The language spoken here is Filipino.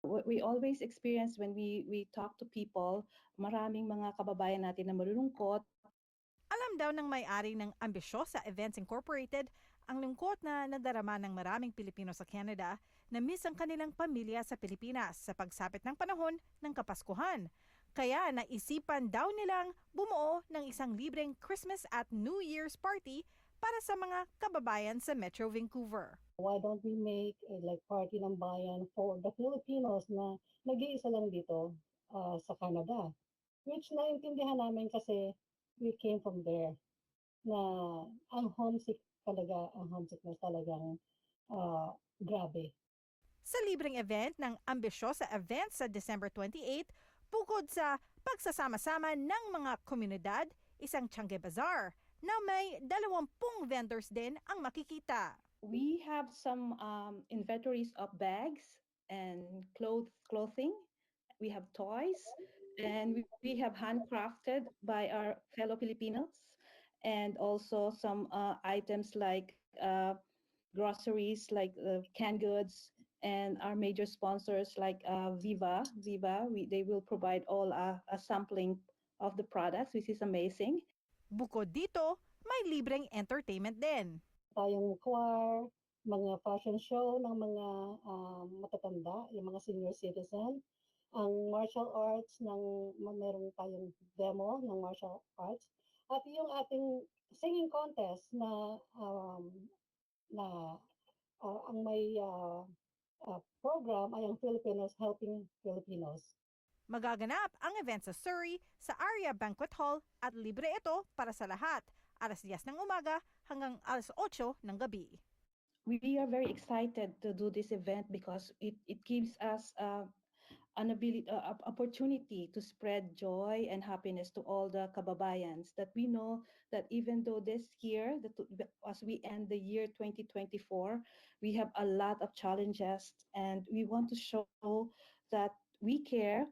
What we always experience when we we talk to people, maraming mga kababayan natin na malulungkot Alam daw ng may-ari ng Ambisyosa Events Incorporated ang lungkot na nadarama ng maraming Pilipino sa Canada na miss ang kanilang pamilya sa Pilipinas sa pagsapit ng panahon ng Kapaskuhan. Kaya naisipan daw nilang bumuo ng isang libreng Christmas at New Year's party para sa mga kababayan sa Metro Vancouver. why don't we make a like party ng bayan for the Filipinos na nag-iisa lang dito uh, sa Canada. Which naintindihan namin kasi we came from there na ang homesick talaga, ang homesickness talagang uh, grabe. Sa libreng event ng Ambisyosa Events sa December 28, bukod sa pagsasama-sama ng mga komunidad, isang Changi Bazaar na may dalawampung vendors din ang makikita. we have some um, inventories of bags and cloth clothing. We have toys, and we, we have handcrafted by our fellow Filipinos, and also some uh, items like uh, groceries, like uh, canned goods, and our major sponsors like uh, Viva. Viva, we, they will provide all uh, a sampling of the products, which is amazing. Bukod dito, may libreng entertainment din. Tayong choir, mga fashion show ng mga um, matatanda, yung mga senior citizen, ang martial arts ng meron tayong demo ng martial arts at yung ating singing contest na um, na uh, ang may uh, uh, program ay ang Filipinos Helping Filipinos. Magaganap ang event sa Surrey sa Aria Banquet Hall at libre ito para sa lahat. Alas 10 ng umaga hanggang alas 8 ng gabi. we are very excited to do this event because it, it gives us uh, an ability, uh, opportunity to spread joy and happiness to all the kababayans. That we know that even though this year, that as we end the year 2024, we have a lot of challenges, and we want to show that we care